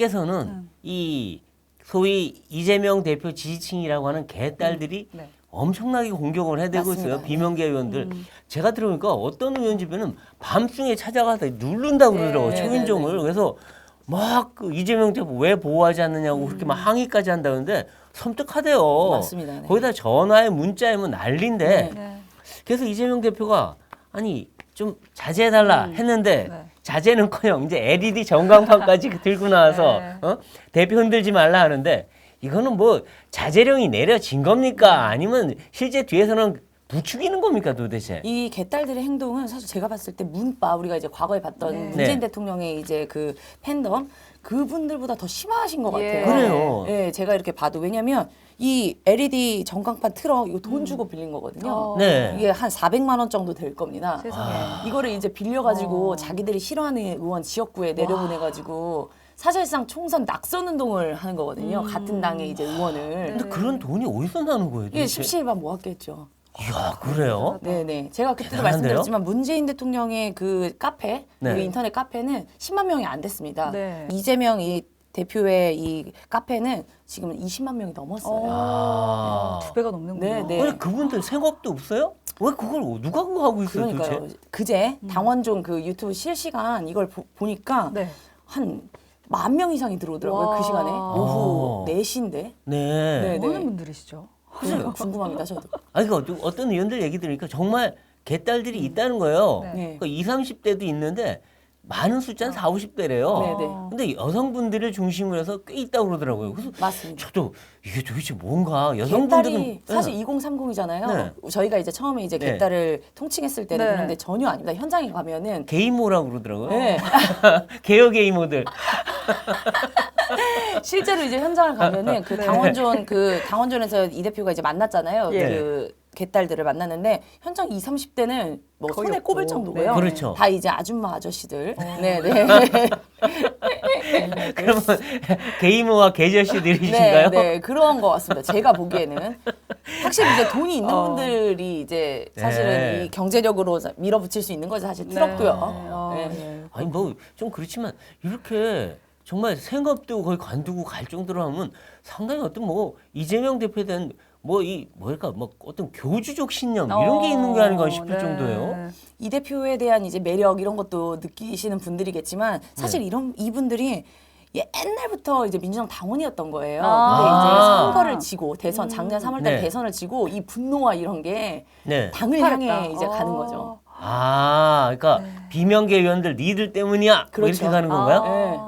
밖에서는 음. 이 소위 이재명 대표 지지층이라고 하는 개딸들이 네. 엄청나게 공격을 해대고 있어요. 비명계 의원들. 음. 제가 들어보니까 어떤 의원 집에는 밤중에 찾아가서 누른다고 그러더라고요. 네, 초인종을. 네, 네. 그래서 막 그 이재명 대표 왜 보호하지 않느냐고 그렇게 음. 막 항의까지 한다는데 섬뜩하대요. 맞습니다. 네. 거기다 전화에 문자에 뭐 난리인데 네. 네. 그래서 이재명 대표가 아니 좀 자제해달라 음. 했는데 네. 자제는커녕 이제 LED 전광판까지 들고 나와서 네. 어? 대표 흔들지 말라 하는데 이거는 뭐 자제령이 내려진 겁니까 아니면 실제 뒤에서는 부추기는 겁니까 도대체? 이 개딸들의 행동은 사실 제가 봤을 때 문바 우리가 이제 과거에 봤던 네. 문재인 네. 대통령의 이제 그 팬덤 그분들보다 더 심하신 것 예. 같아요. 그래요. 예, 제가 이렇게 봐도 왜냐면 이 LED 전광판 틀어 이거 돈 주고 빌린 거거든요. 어. 네. 이게 한 400만 원 정도 될 겁니다. 세상에. 이거를 이제 빌려가지고 어. 자기들이 싫어하는 의원 지역구에 내려보내가지고 사실상 총선 낙선 운동을 하는 거거든요. 같은 당의 이제 의원을. 근데 그런 돈이 어디서 나는 거예요? 이게 도대체? 십시일반 모았겠죠. 이야 그래요? 네네. 제가 그때도 대단한데요? 말씀드렸지만 문재인 대통령의 그 카페, 네. 그 인터넷 카페는 10만 명이 안 됐습니다. 네. 이재명 이 대표의 이 카페는 지금 20만 명이 넘었어요. 아. 두 배가 넘는군요. 네, 네. 근데 그분들 생업도 없어요? 왜 그걸 누가 그거 하고 있어요 그러니까요. 도대체? 그제 당원종 그 유튜브 실시간 이걸 보, 보니까 네. 한 만 명 이상이 들어오더라고요. 와. 그 시간에 오후 어. 4시인데. 네. 네. 어느 분들이시죠? 그래서 궁금합니다. 저도. 아니 그 어떤- 의원들 얘기 들으니까 정말 개딸들이 있다는 거예요. 네. 네. 그 20, 30대도 있는데 많은 숫자는 4, 50대래요. 네, 네. 근데 여성분들을 중심으로 해서 꽤 있다고 그러더라고요. 그래서 맞습니다. 저도 이게 도대체 뭔가 여성분들은 개딸이 사실 네. 2030이잖아요. 저희가 이제 처음에 이제 네. 개딸을 통칭했을 때는 네. 그런데 전혀 아닙니다. 현장에 가면은 게이모라고 그러더라고요. 네. 개혁 게이모들. 실제로 이제 현장을 가면은 그 네. 당원존 그 당원존에서 이 대표가 이제 만났잖아요. 예. 그 개딸들을 만났는데 현장 20, 30대는 뭐 거의 손에 없고. 꼽을 정도고요. 네. 그렇죠. 다 이제 아줌마 아저씨들. 어. 네, 네. 그러면 게이모와 개저씨들이신가요? 네, 네, 그런 것 같습니다. 제가 보기에는 확실히 이제 돈이 있는 어. 분들이 이제 사실은 네. 이 경제력으로 밀어붙일 수 있는 것이 사실 네. 트럭고요. 어, 네. 네. 아니 뭐 좀 그렇지만 이렇게 정말 생업도 거의 관두고 갈 정도로 하면 상당히 어떤 뭐 이재명 대표에 대한 뭐 이 뭐랄까 뭐 어떤 교주적 신념 이런 게 있는 게 아닌가 싶을 네. 정도예요. 이 대표에 대한 이제 매력 이런 것도 느끼시는 분들이겠지만 사실 네. 이런 이분들이 옛날부터 이제 민주당 당원이었던 거예요. 아. 근데 이제 아. 선거를 지고 대선 작년 3월달 네. 대선을 지고 이 분노와 이런 게 네. 당을 폭발했다. 향해 이제 가는 어. 거죠. 아, 그러니까 비명계 의원들 니들 때문이야. 뭐 그렇죠. 이렇게 가는 건가요? 네.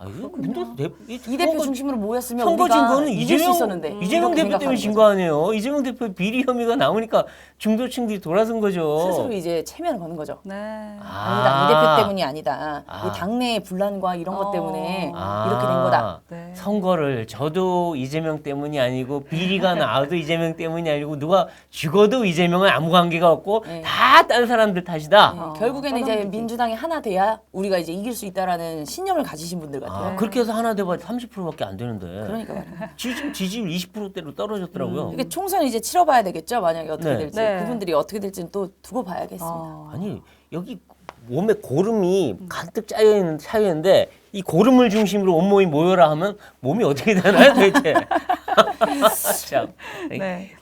아, 이거 근데 대, 이, 이 대표 중심으로 모였으면 선거 우리가 진 거는 이길 수 있었는데 이재명 대표 때문에 진. 거 아니에요? 이재명 대표 비리 혐의가 나오니까 중도층들이 돌아선 거죠. 스스로 이제 체면을 거는 거죠. 네. 아 니다 이 대표 때문이 아니다. 아. 이 당내의 분란과 이런 어. 것 때문에 아, 이렇게 된 거다. 네. 선거를 저도 이재명 때문이 아니고 비리가 나와도 이재명 때문이 아니고 누가 죽어도 이재명은 아무 관계가 없고 네. 다딴 사람들 탓이다. 네, 어, 결국에는 이제. 민주당이 하나 돼야 우리가 이제 이길 수 있다라는 신념을 가지신 분들 같아요. 아, 그렇게 해서 하나 돼봐 30%밖에 안 되는데. 그러니까 말이에요. 지금 지지율 20%대로 떨어졌더라고요. 이게 총선 이제 치러봐야 되겠죠. 만약에 어떻게 네. 될지 네. 그분들이 어떻게 될지는 또 두고 봐야겠습니다. 어. 아니 여기 몸에 고름이 가득 짜여 있는 차이인데 이 고름을 중심으로 온몸이 모여라 하면 몸이 어떻게 되나요 도대체? 참. 네.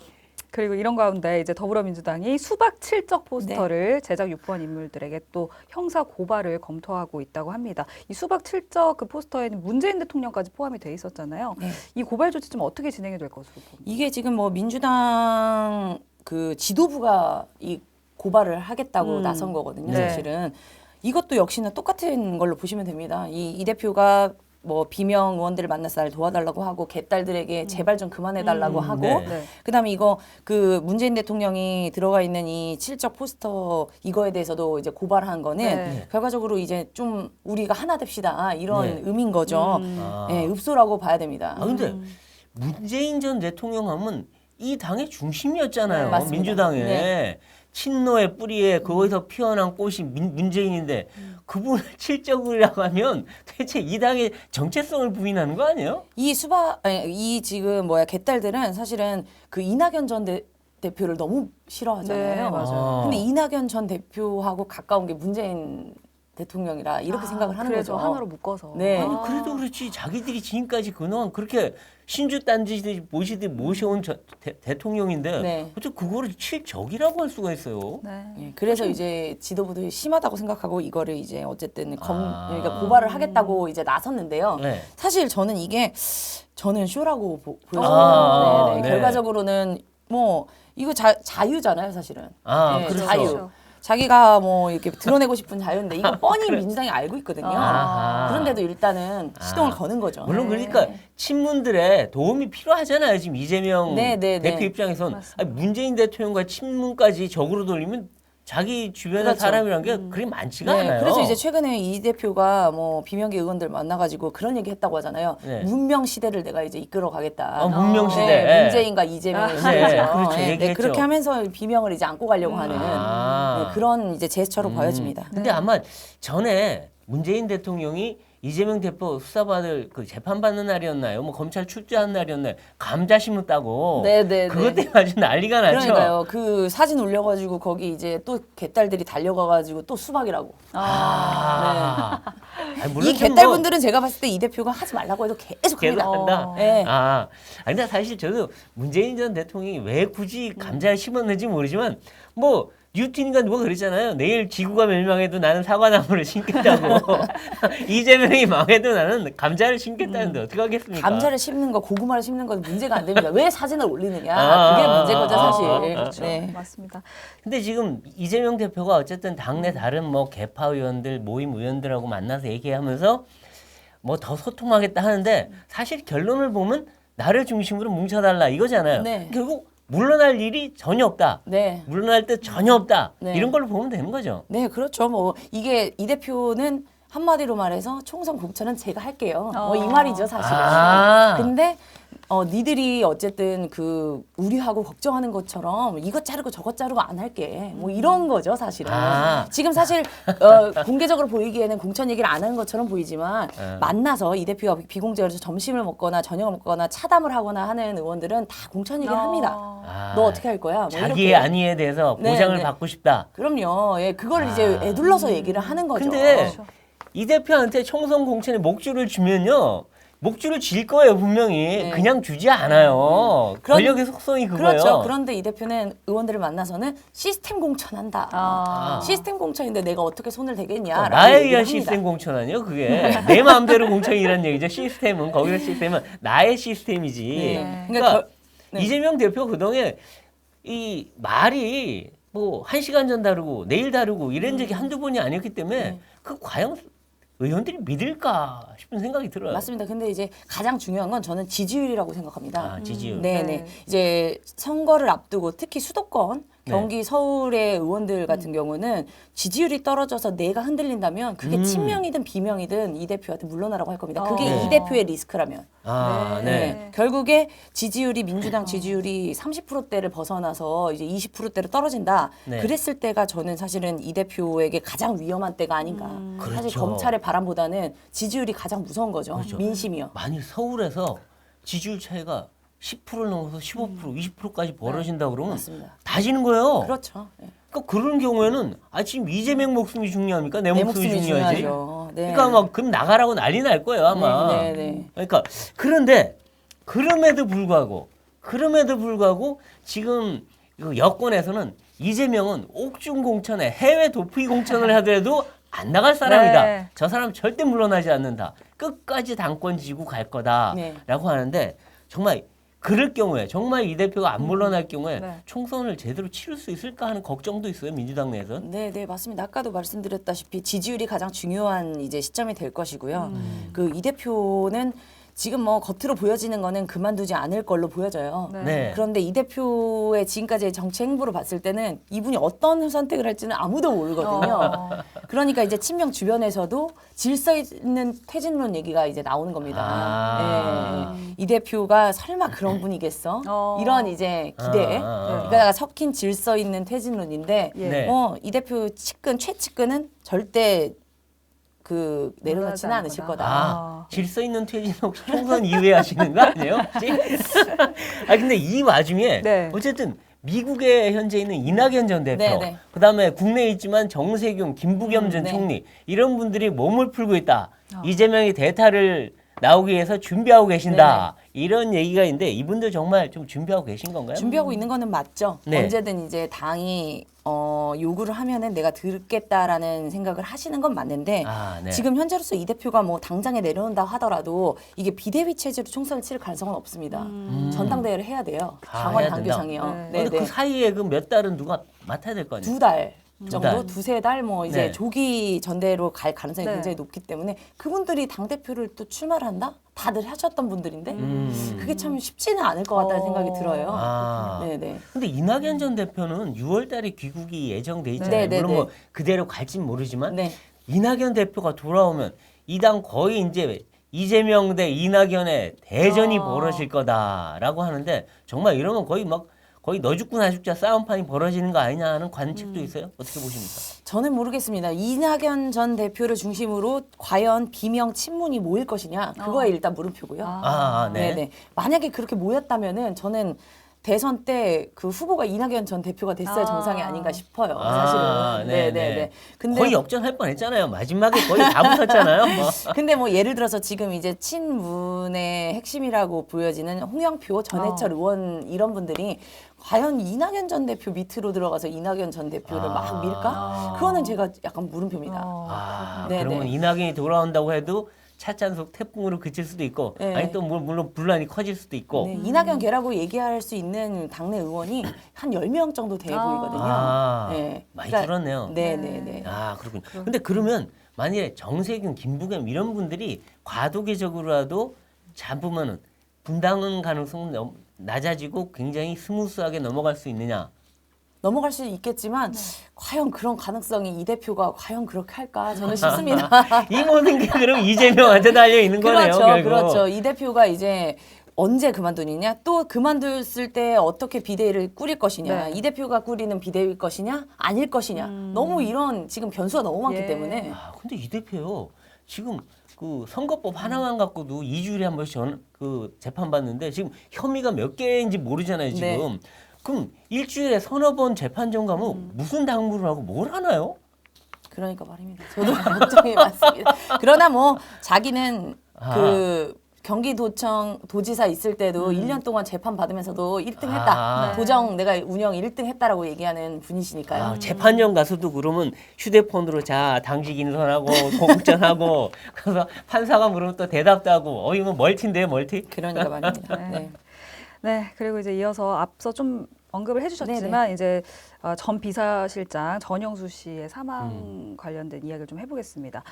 그리고 이런 가운데 이제 더불어민주당이 수박 칠적 포스터를 제작 유포한 인물들에게 또 형사 고발을 검토하고 있다고 합니다. 이 수박 칠적 그 포스터에는 문재인 대통령까지 포함이 돼 있었잖아요. 네. 이 고발 조치 좀 어떻게 진행이 될 것으로 봅니다. 이게 지금 뭐 민주당 그 지도부가 이 고발을 하겠다고 음. 나선 거거든요. 네. 사실은 이것도 역시나 똑같은 걸로 보시면 됩니다. 이, 이 대표가 뭐 비명 의원들을 만나서 날 도와달라고 하고 개딸들에게 제발 좀 그만해달라고 음. 하고 네. 네. 그다음에 이거 그 문재인 대통령이 들어가 있는 이 칠적 포스터 이거에 대해서도 이제 고발한 거는 네. 결과적으로 이제 좀 우리가 하나 됩시다 이런 네. 의미인 거죠. 음. 아. 예, 읍소라고 봐야 됩니다. 아 근데 문재인 전 대통령 하면 이 당의 중심이었잖아요. 네. 민주당의 네. 친노의 뿌리에 거기서 피어난 꽃이 민, 문재인인데 그분을 칠적이라고 하면 대체 이 당의 정체성을 부인하는 거 아니에요? 이 수바 아니, 이 지금 뭐야 개딸들은 사실은 그 이낙연 전 대, 대표를 너무 싫어하잖아요. 네, 맞아요. 아. 근데 이낙연 전 대표하고 가까운 게 문재인 대통령이라 이렇게 아, 생각을 하는 그래서 거죠. 하나로 묶어서. 네. 아니 아. 그래도 그렇지 자기들이 지금까지 그동안 그렇게 신주 딴지들이 모시듯 모셔온 저, 대, 통령인데 네. 어떻게 그거를 칠적이라고 할 수가 있어요? 네. 예, 그래서 이제 지도부도 심하다고 생각하고 이거를 이제 어쨌든 검 아. 그러니까 고발을 하겠다고 이제 나섰는데요. 네. 사실 저는 이게 저는 쇼라고 보, 보여요. 아, 네, 네. 네. 결과적으로는 뭐 이거 자, 자유잖아요, 사실은. 아, 네, 그렇죠. 자유. 자기가 뭐 이렇게 드러내고 싶은 자유인데 이거 뻔히 민주당이 알고 있거든요. 아하. 그런데도 일단은 시동을 아. 거는 거죠. 물론 네. 그러니까 친문들의 도움이 필요하잖아요. 지금 이재명 네, 네, 대표 네. 입장에선 맞습니다. 아니, 문재인 대통령과 친문까지 적으로 돌리면 자기 주변의 그렇죠. 사람이란 게 그리 많지가 네, 않아요. 그래서 이제 최근에 이 대표가 뭐 비명계 의원들 만나가지고 그런 얘기 했다고 하잖아요. 네. 문명 시대를 내가 이제 이끌어 가겠다. 아, 문명 시대. 네, 문재인과 이재명의 네, 시대죠. 그렇죠. 네. 그렇게 하면서 비명을 이제 안고 가려고 하는 아. 네, 그런 이제 제스처로 음. 보여집니다. 근데 아마 전에 문재인 대통령이 이재명 대표 수사받을 그 재판받는 날이었나요? 뭐 검찰 출두하는 날이었나요? 감자 심었다고. 네, 네, 그것 네. 때문에 아주 난리가 났죠. 그러니까요. 그 사진 올려가지고 거기 이제 또 개딸들이 달려가가지고 또 수박이라고. 아. 아니, 물론 이좀 개딸분들은 제가 봤을 때 이 대표가 하지 말라고 해도 계속 계속 합니다. 한다. 어. 네. 아, 아니, 근데 사실 저도 문재인 전 대통령이 왜 굳이 감자를 심었는지 모르지만 뭐 뉴틴인가 누가 그랬잖아요. 내일 지구가 멸망해도 나는 사과나무를 심겠다고. 이재명이 망해도 나는 감자를 심겠다는데 어떻게 하겠습니까? 감자를 심는 거, 고구마를 심는 건 문제가 안 됩니다. 왜 사진을 올리느냐. 아, 그게 아, 문제인 거죠, 아, 사실. 아, 아, 아. 네. 맞습니다. 근데 지금 이재명 대표가 어쨌든 당내 다른 뭐 개파 의원들 모임 의원들하고 만나서 얘기하면서 뭐 더 소통하겠다 하는데 사실 결론을 보면 나를 중심으로 뭉쳐달라 이거잖아요. 네. 결국 물러날 일이 전혀 없다. 네. 물러날 때 전혀 없다. 네. 이런 걸로 보면 되는 거죠. 네, 그렇죠. 뭐 이게 이 대표는 한마디로 말해서 총선 공천은 제가 할게요. 뭐이 어. 말이죠, 사실은. 아. 근데 어 니들이 어쨌든 그 우려하고 걱정하는 것처럼 이것 자르고 저것 자르고 안 할게. 뭐 이런 거죠, 사실은. 아. 지금 사실 어, 공개적으로 보이기에는 공천 얘기를 안 하는 것처럼 보이지만 네. 만나서 이 대표가 비공개로 점심을 먹거나 저녁을 먹거나 차담을 하거나 하는 의원들은 다 공천 얘기를 합니다. 어. 아, 너 어떻게 할 거야? 뭐 자기의 이렇게. 안위에 대해서 네, 보장을 네. 받고 싶다. 그럼요. 예, 그걸 아. 이제 애둘러서 얘기를 하는 거죠. 근데 그렇죠. 이 대표한테 총선 공천에 목줄을 주면요. 목줄을 질 거예요 분명히 그냥 주지 않아요 네. 그런- 권력의 속성이 그거예요 그렇죠. 그런데 이 대표는 의원들을 만나서는 시스템 공천한다. 아. 시스템 공천인데 내가 어떻게 손을 대겠냐? 어, 나에 의한. 시스템 공천 아니요 그게 내 마음대로 공천이라는 얘기죠 시스템은 거기서 시스템은 나의 시스템이지 네. 그러니까 그러니까 결- 네. 이재명 대표 그동안에 이 말이 뭐 한 시간 전 다르고 내일 다르고 이런 적이 한두 번이 아니었기 때문에 음. 네. 그 과연 의원들이 믿을까 싶은 생각이 들어요 맞습니다. 근데 이제 가장 중요한 건 저는 지지율이라고 생각합니다. 아 지지율 네, 네. 네. 이제 선거를 앞두고 특히 수도권 네. 경기 서울의 의원들 같은 경우는 지지율이 떨어져서 내가 흔들린다면 그게 음. 친명이든 비명이든 이 대표한테 물러나라고 할 겁니다. 그게 어. 이 대표의 리스크라면. 아, 네. 네. 네. 결국에 지지율이 민주당 지지율이 30%대를 벗어나서 이제 20%대로 떨어진다. 네. 그랬을 때가 저는 사실은 이 대표에게 가장 위험한 때가 아닌가. 사실 그렇죠. 검찰의 바람보다는 지지율이 가장 무서운 거죠. 그렇죠. 민심이요. 만일 서울에서 지지율 차이가 10%를 넘어서 15%, 20%까지 벌어진다 그러면 음. 맞습니다. 다 지는 거예요. 그렇죠. 네. 그러니까 그런 경우에는 아 지금 이재명 목숨이 중요합니까? 내, 내 목숨이, 목숨이 중요하지. 네. 그러니까 막 그럼 나가라고 난리 날 거예요 아마. 네, 네, 네. 그러니까 그런데 그럼에도 불구하고 그럼에도 불구하고 지금 그 여권에서는 이재명은 옥중 공천에 해외 도피 공천을 하더라도 안 나갈 사람이다. 네. 저 사람 절대 물러나지 않는다. 끝까지 당권 지고 갈 거다라고 네. 하는데 정말 그럴 경우에 정말 이 대표가 안 물러날 경우에 네. 총선을 제대로 치를 수 있을까 하는 걱정도 있어요 민주당 내에서. 네, 네, 맞습니다. 아까도 말씀드렸다시피 지지율이 가장 중요한 이제 시점이 될 것이고요. 음. 그이 대표는 지금 뭐 겉으로 보여지는 거는 그만두지 않을 걸로 보여져요. 네. 네. 그런데 이 대표의 지금까지의 정치 행보를 봤을 때는 이분이 어떤 선택을 할지는 아무도 모르거든요. 어. 그러니까 이제 친명 주변에서도 질서 있는 퇴진론 얘기가 이제 나오는 겁니다. 아. 예, 예. 이 대표가 설마 그런 분이겠어? 어. 이런 이제 기대. 아, 아, 아. 그러니까 섞인 질서 있는 퇴진론인데, 예. 네. 어, 이 대표 측근 최측근은 절대 그 내려놓지는 않으실 거다. 거다. 아, 질서 있는 퇴진 혹시 총선 이후에 하시는 거 아니에요? 혹시? 아 근데 이 와중에 네. 어쨌든 미국에 현재 있는 이낙연 전 대표, 네, 네. 그다음에 국내에 있지만 정세균, 김부겸 음, 전 네. 총리 이런 분들이 몸을 풀고 있다. 어. 이재명이 대타를 나오기 위해서 준비하고 계신다. 이런 얘기가 있는데 이분들 정말 좀 준비하고 계신 건가요? 준비하고 있는 거는 맞죠. 네. 언제든 이제 당이 어, 요구를 하면은 내가 듣겠다라는 생각을 하시는 건 맞는데 아, 네. 지금 현재로서 이 대표가 뭐 당장에 내려온다 하더라도 이게 비대위 체제로 총선을 치를 가능성은 없습니다. 음. 전당대회를 해야 돼요. 아, 당원 해야 당규상이요. 네, 근데 네. 그 사이에 그 몇 달은 누가 맡아야 될 거 아니에요? 두달두 정도, 달. 두세 달 뭐 이제 네. 조기 전대로 갈 가능성이 네. 굉장히 높기 때문에 그분들이 당 대표를 또 출마를 한다? 다들 하셨던 분들인데 음. 그게 참 쉽지는 않을 것 같다는 어. 생각이 들어요. 아. 네, 네. 근데 이낙연 전 대표는 6월 달에 귀국이 예정돼 있잖아요. 네, 네, 물론 네. 뭐 그대로 갈진 모르지만 네. 이낙연 대표가 돌아오면 이 당 거의 이제 이재명 대 이낙연의 대전이 아. 벌어질 거다라고 하는데 정말 이러면 거의 막 거의 너 죽고 나 죽자 싸움판이 벌어지는 거 아니냐 하는 관측도 있어요. 어떻게 보십니까? 저는 모르겠습니다. 이낙연 전 대표를 중심으로 과연 비명 친문이 모일 것이냐 그거에 어. 일단 물음표고요. 아. 아, 네. 네네. 만약에 그렇게 모였다면은 저는 대선 때 그 후보가 이낙연 전 대표가 됐어야 아. 정상이 아닌가 싶어요. 아, 사실은. 네, 네네네. 네. 근데 거의 역전할 뻔했잖아요. 마지막에 거의 다 붙었잖아요. 뭐. 근데 뭐 예를 들어서 지금 이제 친문의 핵심이라고 보여지는 홍영표, 전해철 어. 의원 이런 분들이 과연 이낙연 전 대표 밑으로 들어가서 이낙연 전 대표를 아. 막 밀까? 그거는 제가 약간 물음표입니다. 어, 아, 네, 그러면 네. 이낙연이 돌아온다고 해도 찻잔속 태풍으로 그칠 수도 있고 네. 아니 또 물- 물론 분란이 커질 수도 있고 네, 이낙연 개라고 얘기할 수 있는 당내 의원이 한 10명 정도 돼 아. 보이거든요. 아, 네. 많이 그러니까- 줄었네요. 네, 네, 네. 아 그렇군요. 근데 그러면 만약에 정세균, 김부겸 이런 분들이 과도기적으로라도 잡으면은 분당은 가능성은 넘- 낮아지고 굉장히 스무스하게 넘어갈 수 있느냐? 넘어갈 수 있겠지만 네. 과연 그런 가능성이 이 대표가 과연 그렇게 할까 저는 싶습니다. 이 모든 게 그럼 이재명한테 달려 있는 거네요. 그렇죠, 결국. 그렇죠. 이 대표가 이제 언제 그만두느냐, 또 그만뒀을 때 어떻게 비대위를 꾸릴 것이냐, 네. 이 대표가 꾸리는 비대위일 것이냐, 아닐 것이냐. 너무 이런 지금 변수가 너무 많기 예. 때문에 아, 근데 이 대표요. 지금 그 선거법 하나만 갖고도 2주일에 한 번씩 전, 그 재판 받는데 지금 혐의가 몇 개인지 모르잖아요, 지금. 네. 그럼 일주일에 서너 번 재판정 가면 음. 무슨 당무를 하고 뭘 하나요? 그러니까 말입니다. 저도 걱정이 많습니다. 그러나 뭐 자기는 아. 그 경기도청 도지사 있을 때도 1년 동안 재판 받으면서도 1등 했다. 아. 네. 도정 내가 운영 1등 했다라고 얘기하는 분이시니까요. 아, 재판정 가서도 그러면 휴대폰으로 자 당직 인선하고 공천하고 그래서 판사가 물으면 또 대답도 하고 어 이거 멀티인데요 멀티? 그러니까 말입니다. 네. 네. 네, 그리고 이제 이어서 앞서 좀 언급을 해주셨지만 이제 어, 전 비서실장 전영수 씨의 사망 음. 관련된 이야기를 좀 해보겠습니다.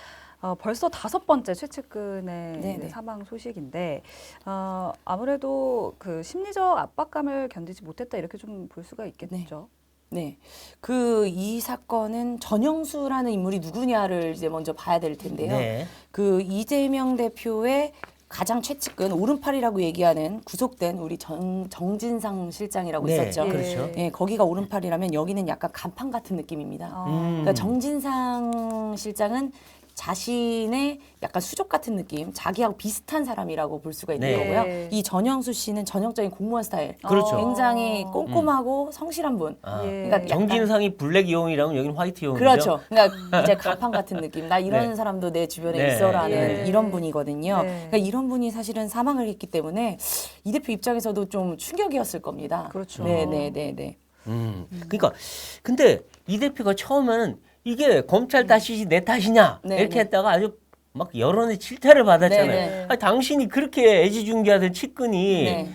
어, 벌써 다섯 번째 최측근의 네, 네. 사망 소식인데 어, 아무래도 그 심리적 압박감을 견디지 못했다 이렇게 좀 볼 수가 있겠죠. 네. 그이 사건은 전영수라는 인물이 누구냐를 이제 먼저 봐야 될 텐데요. 네. 그 이재명 대표의 가장 최측근 오른팔이라고 얘기하는 구속된 우리 정, 정진상 실장이라고 네, 있었죠. 예. 그렇죠. 네, 거기가 오른팔이라면 여기는 약간 간판 같은 느낌입니다. 어, 음. 그러니까 정진상 실장은 자신의 약간 수족 같은 느낌, 자기하고 비슷한 사람이라고 볼 수가 있는 네. 거고요. 네. 이 전영수 씨는 전형적인 공무원 스타일, 그렇죠. 굉장히 어. 꼼꼼하고 성실한 분. 아, 예. 그러니까 정진상이 블랙 이용이라면 여기는 화이트 이용이죠. 그렇죠. 그러니까 이제 간판 같은 느낌. 나 이런 네. 사람도 내 주변에 네. 있어라는 예. 이런 분이거든요. 네. 그러니까 이런 분이 사실은 사망을 했기 때문에 이 대표 입장에서도 좀 충격이었을 겁니다. 그렇죠. 네, 네, 네, 네. 음. 그러니까 근데 이 대표가 처음에는 이게 검찰 탓이지 내 탓이냐 네, 이렇게 네. 했다가 아주 막 여론의 질타를 받았잖아요. 네, 네. 아니, 당신이 그렇게 애지중지하던 측근이 네.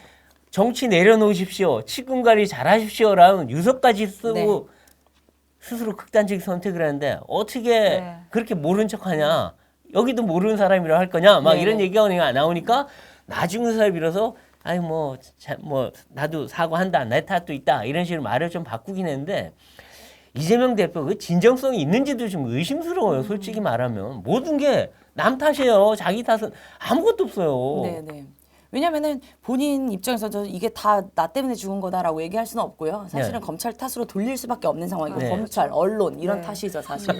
정치 내려놓으십시오. 측근 관리 잘하십시오라는 유서까지 쓰고 네. 스스로 극단적 선택을 하는데 어떻게 네. 그렇게 모른 척하냐? 여기도 모르는 사람이라 할 거냐? 막 네, 이런 네. 얘기가 나오니까 나중에 사에 빌어서 아니 뭐, 자, 뭐 나도 사과한다 내 탓도 있다 이런 식으로 말을 좀 바꾸긴 했는데 이재명 대표 그 진정성이 있는지도 좀 의심스러워요. 솔직히 말하면 모든 게 남 탓이에요. 자기 탓은 아무것도 없어요. 네, 네. 왜냐면은 본인 입장에서도 이게 다 나 때문에 죽은 거다라고 얘기할 수는 없고요. 사실은 네. 검찰 탓으로 돌릴 수밖에 없는 상황이고 네. 검찰, 언론 이런 네. 탓이죠 사실.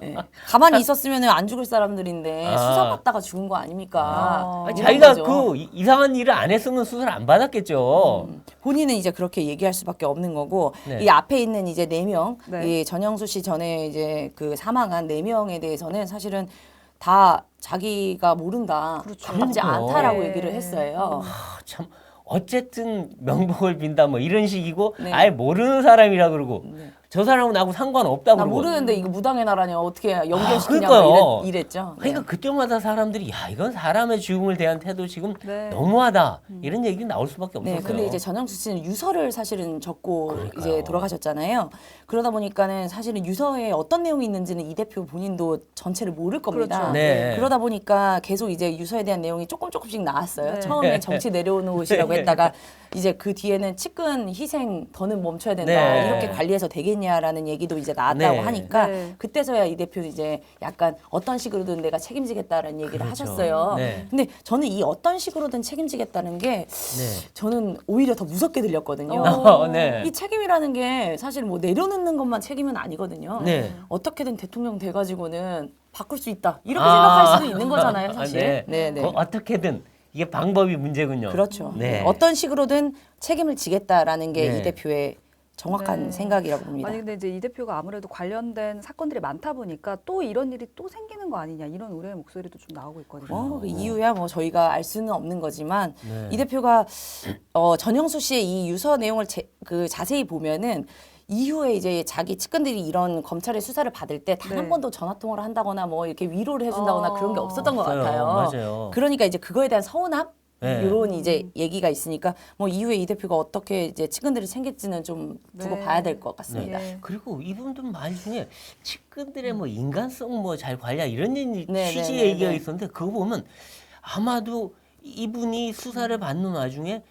네. 가만히 있었으면은 안 죽을 사람들인데 아. 수사 받다가 죽은 거 아닙니까? 아. 아니, 자기가 거죠. 그 이- 이상한 일을 안 했으면 수사를 안 받았겠죠. 음, 본인은 이제 그렇게 얘기할 수밖에 없는 거고 네. 이 앞에 있는 이제 네 명, 네. 이 전영수 씨 전에 이제 그 사망한 네 명에 대해서는 사실은 다 자기가 모른다, 그렇죠. 그러니까요. 않다라고 네. 얘기를 했어요. 아, 참 어쨌든 명복을 빈다 뭐 이런 식이고 네. 아예 모르는 사람이라 그러고 네. 저 사람은 나하고 상관없다 나 모르는데 이거 무당의 나라냐 어떻게 아, 연결시키냐 그러니까요. 고 이랬, 이랬죠. 그러니까 그때마다 사람들이 야 이건 사람의 죽음을 대한 태도 지금 네. 너무하다 이런 얘기 나올 수밖에 네, 없었어요. 근데 이제 전영수 씨는 유서를 사실은 적고 그러니까요. 이제 돌아가셨잖아요. 그러다 보니까는 사실은 유서에 어떤 내용이 있는지는 이 대표 본인도 전체를 모를 겁니다. 그렇죠. 네. 그러다 보니까 계속 이제 유서에 대한 내용이 조금 조금씩 나왔어요. 네. 처음에 정치 내려놓으시라고 네. 했다가 이제 그 뒤에는 측근 희생 더는 멈춰야 된다. 네. 이렇게 관리해서 되겠냐 라는 얘기도 이제 나왔다고 네. 하니까 네. 그때서야 이 대표 이제 약간 어떤 식으로든 내가 책임지겠다라는 얘기를 그렇죠. 하셨어요. 네. 근데 저는 이 어떤 식으로든 책임지겠다는 게 네. 저는 오히려 더 무섭게 들렸거든요. 어, 네. 이 책임이라는 게 사실 뭐 내려놓는 것만 책임은 아니거든요. 네. 어떻게든 대통령 돼가지고는 바꿀 수 있다 이렇게 아. 생각할 수도 있는 거잖아요, 사실. 네. 네, 네. 그 어떻게든 이게 방법이 문제군요. 그렇죠. 네. 어떤 식으로든 책임을 지겠다라는 게 이 네. 대표의 정확한 네. 생각이라고 봅니다. 아니 근데 이제 이 대표가 아무래도 관련된 사건들이 많다 보니까 또 이런 일이 또 생기는 거 아니냐 이런 우려의 목소리도 좀 나오고 있거든요. 뭐, 그 이유야 뭐 저희가 알 수는 없는 거지만 네. 이 대표가 어, 전영수 씨의 이 유서 내용을 제, 그 자세히 보면은 이후에 이제 자기 측근들이 이런 검찰의 수사를 받을 때 단한 네. 번도 전화 통화를 한다거나 뭐 이렇게 위로를 해준다거나 어. 그런 게 없었던 것. 같아요. 맞아요. 그러니까 이제 그거에 대한 서운함 네. 이런 이제 얘기가 있으니까 뭐 이후에 이 대표가 어떻게 이제 측근들이 생길지는 좀 두고 네. 봐야 될 것 같습니다. 예. 그리고 이분들 말 중에 측근들의 뭐 인간성 뭐 잘 관리하 이런 얘기- 네, 취지 네, 네, 얘기가 네. 있었는데 그거 보면 아마도 이분이 수사를 받는 와중에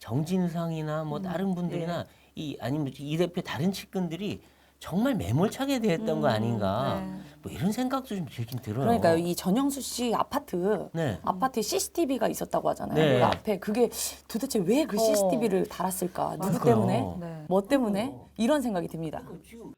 정진상이나 뭐 다른 분들이나 이 아니면 이 대표 다른 측근들이 정말 매몰차게 대했던 거 아닌가 네. 뭐 이런 생각도 좀 들긴 들어요. 그러니까 이 전영수 씨 아파트 네. 아파트에 CCTV가 있었다고 하잖아요. 네. 그 앞에 그게 도대체 왜그 어. CCTV를 달았을까? 누구 그러니까요. 때문에? 네. 뭐 때문에? 이런 생각이 듭니다. 지금